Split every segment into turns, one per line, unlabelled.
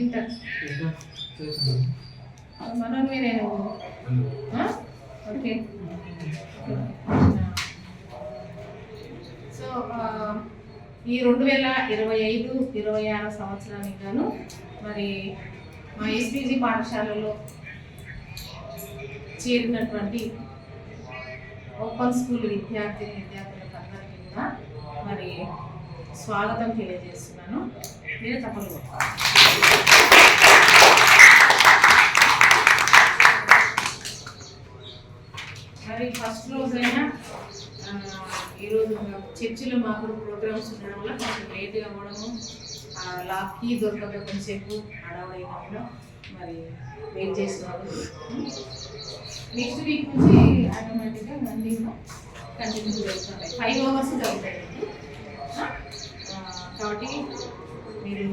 Inter మనం okay. So ఈ రెండు వేల ఇరవై ఐదు ఇరవై ఆరు సంవత్సరానికి గాను మరి మా ఎస్పీజీ పాఠశాలలో చేరినటువంటి ఓపెన్ స్కూల్ విద్యార్థి విద్యార్థులకు అందరికీ కూడా మరి స్వాగతం తెలియజేస్తున్నాను. మీరు తప్పలు మరి ఫస్ట్ రోజైనా ఈరోజు చర్చిలో మాకు ప్రోగ్రామ్స్ ఉండడం వల్ల కొంచెం లేట్గా అవ్వడము లాక్కి దొరకక కొంచెంసేపు అడవడైనా మరి వెయిట్ చేస్తున్నాము నెక్స్ట్ వీక్ నుంచి ఆటోమేటిక్గా మందిలో కంటిన్యూ చేస్తుంటాయి ఫైవ్ అవర్స్ జరుగుతాయి. కాబట్టి మీరు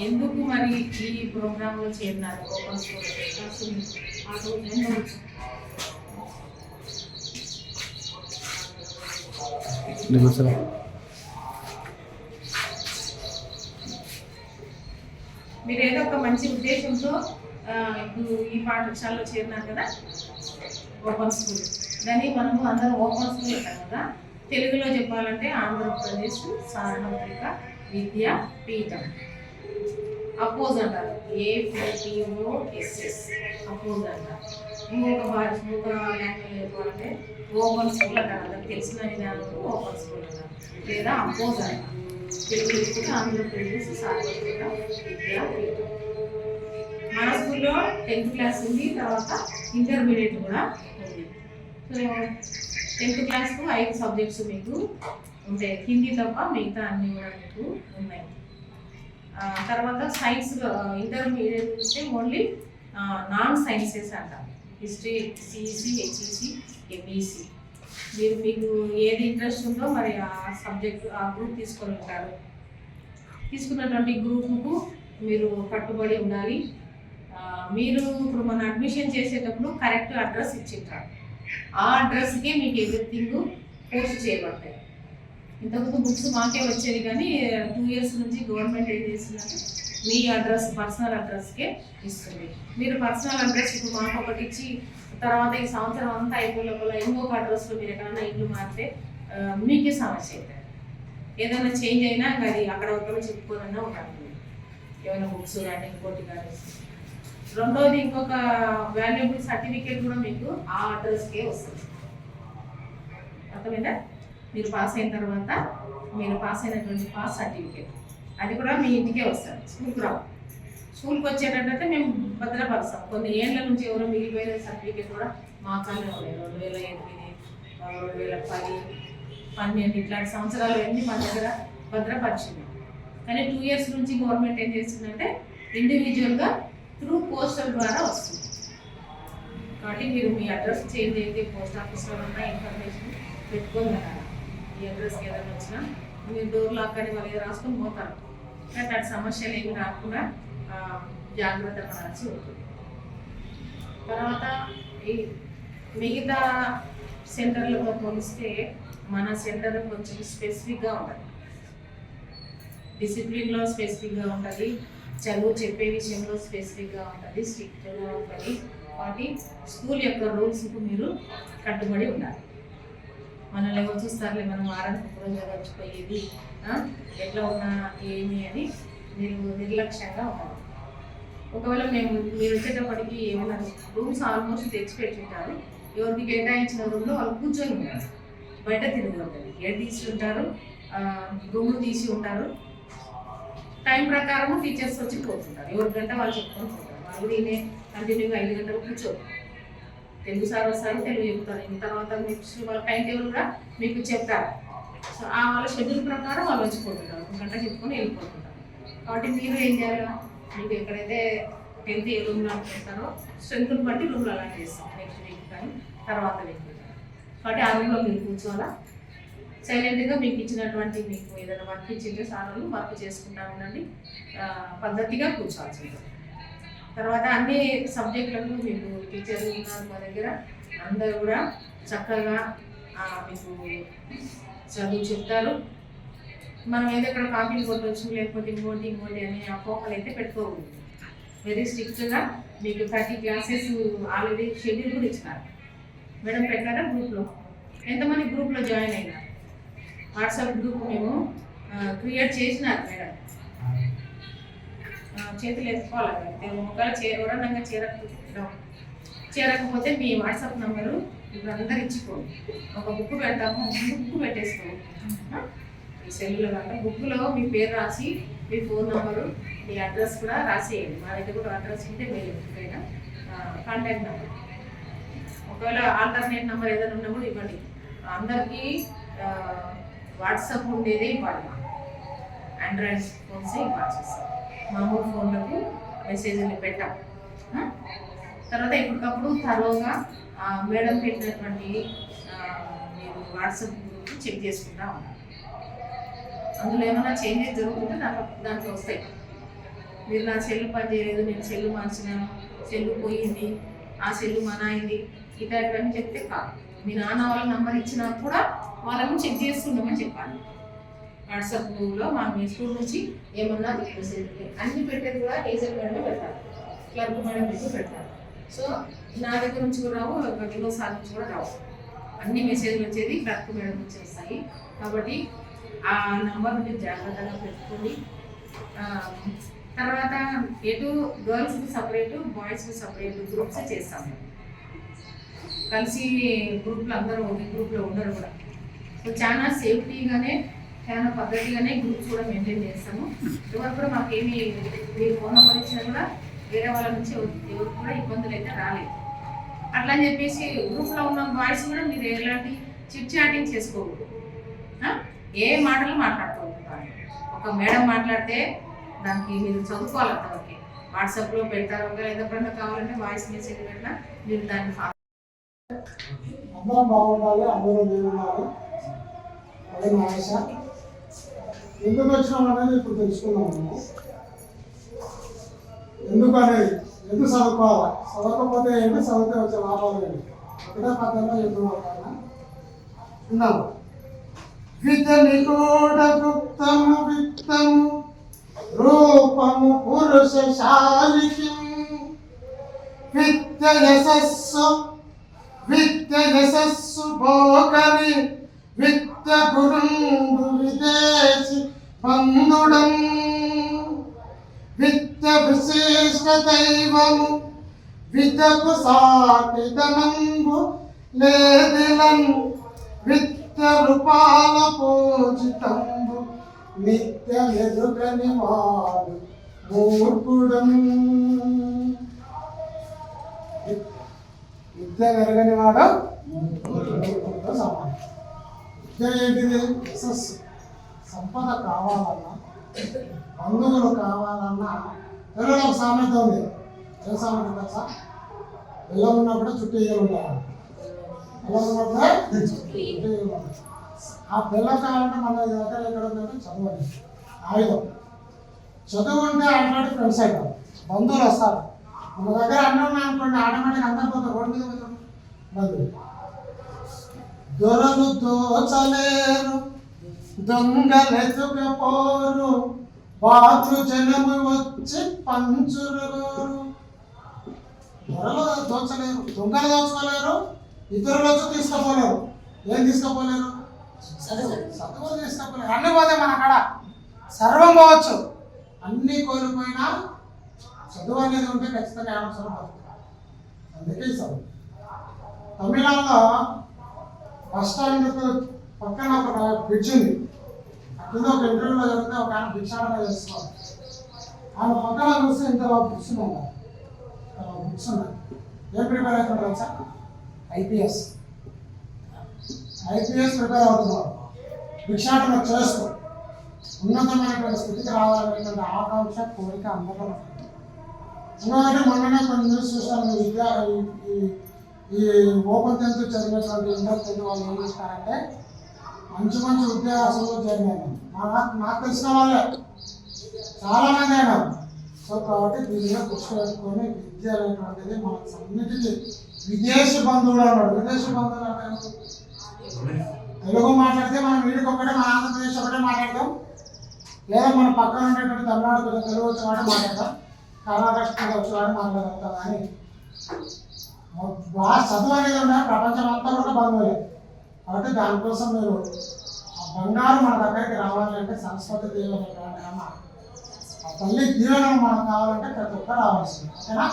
ఎందుకు మరి ఈ ప్రోగ్రాంలో చేరినారు? ఓపెన్ మీరు ఏదో ఒక మంచి ఉద్దేశంతో ఇప్పుడు ఈ పాఠశాలలో చేరినారు కదా? ఓపెన్ స్కూల్ దాన్ని మనము అందరం ఓపెన్ స్కూల్ అంటాం కదా? తెలుగులో చెప్పాలంటే ఆంధ్రప్రదేశ్ సార్వత్రిక విద్యా పీఠం. అపోజ్ అంటారు ఏపీఓఎస్ఎస్ అపోజ్ అంటారు ఇంకొక భాష ఇంకొక లాంగ్వేజ్ చెప్పాలంటే ఓపెన్ స్కూల్ అంటారు. అందరికి తెలిసిన విధానంలో ఓపెన్ స్కూల్ అంటారు. లేదా అపోజ్ అంటారు తెలుగు ఆంధ్రప్రదేశ్ సార్వత్రిక విద్యా పీఠం. మన స్కూల్లో టెన్త్ క్లాస్ ఉంది. తర్వాత ఇంటర్మీడియట్ కూడా ఉంది. సో టెన్త్ క్లాస్కు ఐదు సబ్జెక్ట్స్ మీకు ఉంటాయి హిందీ తప్ప మిగతా అన్నీ కూడా మీకు ఉన్నాయి. తర్వాత సైన్స్ ఇంటర్మీడియట్ చూస్తే ఓన్లీ నాన్ సైన్సెస్ అంటాం. హిస్టరీ సిఈసి హెచ్ఈసి ఎంఈసి మీరు మీకు ఏది ఇంట్రెస్ట్ ఉందో మరి ఆ సబ్జెక్ట్ ఆ గ్రూప్ తీసుకొని ఉంటారు. తీసుకున్నటువంటి గ్రూప్కు మీరు కట్టుబడి ఉండాలి. మీరు ఇప్పుడు మన అడ్మిషన్ చేసేటప్పుడు కరెక్ట్ అడ్రస్ ఇచ్చింటారు ఆ అడ్రస్కే మీకు ఎవ్రీథింగ్ పోస్ట్ చేయబడతాయి. ఇంతకుముందు బుక్స్ మాకే వచ్చేది కానీ టూ ఇయర్స్ నుంచి గవర్నమెంట్ ఏం చేసిందంటే మీ అడ్రస్ పర్సనల్ అడ్రస్కే ఇస్తుంది. మీరు పర్సనల్ అడ్రస్ ఇప్పుడు మాకు ఒకటి ఇచ్చి తర్వాత ఈ సంవత్సరం అంతా అయిపోయిన ఇంకొక అడ్రస్లో మీరు ఎక్కడైనా ఇల్లు మారితే మీకే సమస్య అవుతుంది ఏదైనా చేంజ్ అయినా అది అక్కడ ఒకరు చెప్పుకోనన్నా ఒక ఏమైనా బుక్స్ కానీ ఇంకోటి కానీ. రెండోది ఇంకొక వాల్యుబుల్ సర్టిఫికేట్ కూడా మీకు ఆ అడ్రస్కే వస్తుంది. అర్థమైందా? మీరు పాస్ అయిన తర్వాత మీరు పాస్ అయినటువంటి పాస్ సర్టిఫికేట్ అది కూడా మీ ఇంటికే వస్తారు స్కూల్కి రావు. స్కూల్కి వచ్చేటట్టయితే మేము భద్రపరుస్తాం. కొన్ని ఏళ్ళ నుంచి ఎవరో మిగిలిపోయిన సర్టిఫికేట్ కూడా మా కాలే ఉన్నాయి. రెండు వేల ఎనిమిది రెండు వేల పది పన్నెండు ఇట్లాంటి సంవత్సరాలు అన్నీ మన దగ్గర భద్రపరిచింది. కానీ టూ ఇయర్స్ నుంచి గవర్నమెంట్ ఏం చేస్తుందంటే ఇండివిజువల్గా త్రూ పోస్టల్ ద్వారా వస్తుంది. కాబట్టి మీరు మీ అడ్రస్ చేంజ్ అయితే పోస్ట్ ఆఫీస్లో ఉన్న ఇన్ఫర్మేషన్ పెట్టుకొని ఈ అడ్రస్కి ఏదైనా వచ్చినా మీరు డోర్ లాక్ అని వాళ్ళు ఏదో రాసుకొని పోతారు. కానీ అటు సమస్యలు ఏమి రాకుండా జాగ్రత్త పడాల్సి ఉంటుంది. తర్వాత ఈ మిగతా సెంటర్లతో పోలిస్తే మన సెంటర్ కొంచెం స్పెసిఫిక్గా ఉంటుంది. డిసిప్లిన్లో స్పెసిఫిక్గా ఉంటుంది. చదువు చెప్పే విషయంలో స్పెసిఫిక్గా ఉంటుంది. స్ట్రిక్ట్గా ఉంటుంది. వాటి స్కూల్ యొక్క రూల్స్కు మీరు కట్టుబడి ఉండాలి. మనల్ని ఎవరు చూస్తారులే మనం వారానికి ఒక రోజు వచ్చిపోయేది ఎట్లా ఉన్నా ఏమి అని మీరు నిర్లక్ష్యంగా ఉండాలి ఒకవేళ మేము మీరు వచ్చేటప్పటికి ఏమైనా రూమ్స్ ఆల్మోస్ట్ తెచ్చి పెట్టింటారు. ఎవరికి కేటాయించిన రూమ్లో వాళ్ళు కూర్చొని ఉంటారు. బయట తిరుగుతుంది ఉంటుంది గేట్ తీసి ఉంటారు రూమ్లు తీసి ఉంటారు. టైం ప్రకారం టీచర్స్ వచ్చి పోతుంటారు. ఎవరి గంట వాళ్ళు చెప్పుకొని పోతారు. వాళ్ళు నేనే కంటిన్యూగా ఐదు గంటలు కూర్చోరు. తెలుగు సార్ వస్తారు తెలుగు చెప్తారు. ఇంక తర్వాత నెక్స్ట్ వాళ్ళ టైం టేబుల్ కూడా మీకు చెప్తారు. సో ఆ వాళ్ళ షెడ్యూల్ ప్రకారం వాళ్ళు వచ్చిపోతుంటారు ఒక గంట చెప్పుకొని వెళ్ళిపోతుంటారు. కాబట్టి మీరు ఏం చేయాలి? మీకు ఎక్కడైతే టెన్త్ ఏ రూమ్లో అనుకుంటారో స్ట్రెంత్ని బట్టి రూమ్లో అలా చేస్తాం. నెక్స్ట్ వీక్ కానీ తర్వాత వీక్ కాబట్టి ఆ రూమ్లో మీరు కూర్చోవాలా? సైలెంట్గా మీకు ఇచ్చినటువంటి మీకు ఏదైనా వర్క్ ఇచ్చింటే సార్ వర్క్ చేసుకుంటా ఉండండి. పద్ధతిగా కూర్చోవాల్సి ఉంటుంది. తర్వాత అన్ని సబ్జెక్టులకు మీకు టీచర్లు ఉన్నారు మా దగ్గర. అందరూ కూడా చక్కగా మీకు చదువు చెప్తారు. మనం ఏదో ఇక్కడ కాపీలు కొట్టవచ్చు లేకపోతే ఇంకోటి ఇంకోటి అని ఆ అయితే పెట్టుకోకూడదు. వెరీ స్ట్రిక్ట్గా మీకు థర్టీ క్లాసెస్ ఆల్రెడీ షెడ్యూల్ కూడా ఇచ్చినారు. మేడం పెట్టారా గ్రూప్లో ఎంతమంది గ్రూప్లో జాయిన్ అయినారు? వాట్సాప్ గ్రూప్ మేము క్రియేట్ చేసినారు మేడం చేతులు ఎత్తుకోవాలి ఒకవేళ చే ఎవరన్నా చేరకపోతే చేరకపోతే మీ వాట్సాప్ నెంబరు ఇప్పుడు అందరు ఇచ్చుకోండి ఒక బుక్ పెడతాము బుక్ పెట్టేసుకోండి మీ సెల్లులో కాక బుక్లో మీ పేరు రాసి మీ ఫోన్ నెంబరు మీ అడ్రస్ కూడా రాసేయండి. మా దగ్గర కూడా అడ్రస్ ఉంటే మీరు ఎప్పుడైనా కాంటాక్ట్ నెంబర్. ఒకవేళ ఆల్టర్నేట్ నెంబర్ ఏదైనా ఉన్నా కూడా ఇవ్వండి. అందరికీ వాట్సాప్ ఉండేదే ఇవ్వాలి ఆండ్రాయిడ్ ఫోన్సే ఇవ్వాలి చేస్తాం మామూలు ఫోన్లకి మెసేజ్లు పెట్టాం. తర్వాత ఇప్పటికప్పుడు తరోగా మేడం పెట్టినటువంటి మీరు వాట్సాప్ గ్రూప్ చెక్ చేసుకుంటా ఉన్నాను అందులో ఏమైనా చేంజెస్ జరుగుతుంటే దాంట్లో దాంట్లో వస్తాయి. మీరు నా సెల్లు పని చేయలేదు నేను సెల్లు మార్చినాను సెల్లు పోయింది ఆ సెల్లు మన అయింది ఇట్లాంటివన్నీ చెప్తే కాదు. మీ నాన్న వాళ్ళ నంబర్ ఇచ్చినా కూడా వాళ్ళని చెక్ చేస్తుండమని చెప్పాలి వాట్సాప్లో మా మీ స్కూల్ నుంచి ఏమన్నా అన్ని పెట్టేది కూడా టీచర్ మేడమే పెడతారు. క్లర్క్ మేడం మీకు పెడతారు. సో నా దగ్గర నుంచి కూడా రావు వినోద్ సార్ నుంచి కూడా రావు. అన్ని మెసేజ్లు వచ్చేది క్లర్క్ మేడం నుంచి వస్తాయి. కాబట్టి ఆ నంబర్ మీరు జాగ్రత్తగా పెట్టుకోండి. తర్వాత ఎటు గర్ల్స్కి సపరేట్ బాయ్స్కి సపరేట్ గ్రూప్స్ చేస్తాం కలిసి గ్రూప్లో అందరూ ఒక గ్రూప్లో ఉండరు కూడా. సో చాలా సేఫ్టీగానే చాలా పద్ధతిగానే గ్రూప్స్ కూడా మెయింటైన్ చేస్తాము. ఎవరు కూడా మాకేమి మీరు ఫోన్ నెంబర్ ఇచ్చినా కూడా వేరే వాళ్ళ నుంచి ఎవరు- ఎవరికి కూడా ఇబ్బందులు అయితే రాలేదు. అట్లా అని చెప్పేసి గ్రూప్లో ఉన్న బాయ్స్ కూడా మీరు ఎలాంటి చిట్ చాటింగ్ చేసుకోకూడదు ఏ మాటలు మాట్లాడుకోవాలి ఒక మేడం మాట్లాడితే దానికి మీరు చదువుకోవాలి అంతవరకు వాట్సాప్లో పెడతారు ఒకవేళ ఎప్పుడన్నా కావాలంటే వాయిస్ మెసేజ్ పెట్టినా మీరు దాన్ని
అందరం బాగుండాలి అందరూ బాగుండాలి. అదే మా ఎందుకు వచ్చినాం అనేది ఇప్పుడు తెలుసుకున్నాము మనము ఎందుకు అనేది ఎందుకు చదువుకోవాలి? చదవకపోతే ఏంటి చదివితే వచ్చే లాభాలు ఏంటి ఒకటే పద్ధతిలో చెప్పుకోవాలి విన్నాము విద్య నిగూఢ గుప్తము విత్తము రూపము పురుష శాలికి విద్య యశస్సు విద్య యశస్సు భోగరి విద్య గురుండు విదేశి బంధుడం విద్య విశేష దైవము విద్యకు సాటి ధనంబు లేదిలం. విద్య రూపాల పూజితంబు నిత్య ఎదుగని వాడు మూర్ఖుడం విద్య ఎరగని వాడు మూర్ఖుడితో సమానం. విద్య ఏంటిది సంపద కావాలన్నా బంధువులు కావాలన్నా తెలుగులో ఒక సామెత ఉంది. ఏ సామెత తెలుసా? బెల్లం ఉన్నప్పుడే చుట్టూ ఈగలు ఉంటాయి. బెల్లం ఉన్నప్పుడే చుట్టూ ఈగలు ఉంటాయి. ఆ బెల్లం కావాలంటే మన దగ్గర ఎక్కడ ఉందంటే చదువు ఆయుధం. చదువు ఉంటే ఆటోమేటిక్ ఫ్రెండ్స్ అవుతారు బంధువులు వస్తారు. మన దగ్గర అన్నీ ఉన్నాయనుకోండి ఆటోమేటిక్ అందరు పోతారు. రోడ్డు మీద బంధువులు. దొరలు దోచలేరు దొంగలెతుకపోరు బాతృ జనము వచ్చి పంచురుగోరు దొరలు దోచలేరు దొంగలు దోచుకోలేరు ఇతరులు వచ్చి తీసుకుపోలేరు. ఏం తీసుకుపోలేరు? చదువు తీసుకుపోలేరు. అన్ని పోతే మన కాడ సర్వం పోవచ్చు. అన్ని కోల్పోయినా చదువు అనేది ఉంటే ఖచ్చితంగా అవసరం పడుతుంది అందుకే చదువు తమిళనాడులో బస్ స్టాండ్ పక్కన ఒక బ్రిడ్జ్ ఉంది. అక్కడ ఒక ఇంటర్వ్యూలో జరిగితే ఒక ఆయన భిక్షాటన చేస్తున్నారు. ఆమె పక్కన చూస్తే ఇంత బుక్స్ ఉన్నాయి. బుక్స్ ఉన్నాయి. ఏం ప్రిపేర్ అవుతున్నారు సార్ ఐపీఎస్. ఐపీఎస్ ప్రిపేర్ అవుతున్నారు. భిక్షాటన చేస్తూ ఉన్నతమైనటువంటి స్థితికి రావాలనేటువంటి ఆకాంక్ష కోరిక అందరిలో ఉన్నదంటే మొన్ననే కొన్ని న్యూస్ చూసాను విద్యా ఈ- ఈ- ఓపెన్ టెన్త్ చదివినటువంటి ఇంటర్ వాళ్ళు ఏం చేస్తారంటే మంచి మంచి ఉద్యోగాసంలో జాయిన్ నాకు నాకు తెలిసిన వాళ్ళే. చాలా మంది సో కాబట్టి దీని మీద దృష్టి పెట్టుకొని విద్య అనేటువంటిది మనకు అన్నిటికీ విదేశీ బంధువులు అన్నాడు. విదేశీ బంధువులు అంటే తెలుగు మాట్లాడితే మనం వీడికి ఒకటే మన ఆంధ్రప్రదేశ్ ఒకటే మాట్లాడతాం. లేదా మన పక్కన ఉండేటువంటి తమిళనాడు కొంచెం తెలుగు వచ్చేవాడు మాట్లాడతాం. కర్ణాటక వచ్చేవాడు మాట్లాడతాం కానీ భాష చదువు అనేది ఉన్న ప్రపంచం అంతా కూడా బంధువులే. కాబట్టి దానికోసం మీరు బంగారు మన దగ్గరికి రావాలంటే సంస్కృతి దీవెన ఆ తల్లి దీవెన మనకు కావాలంటే ప్రతి ఒక్కరు రావాల్సింది. ఓకేనా?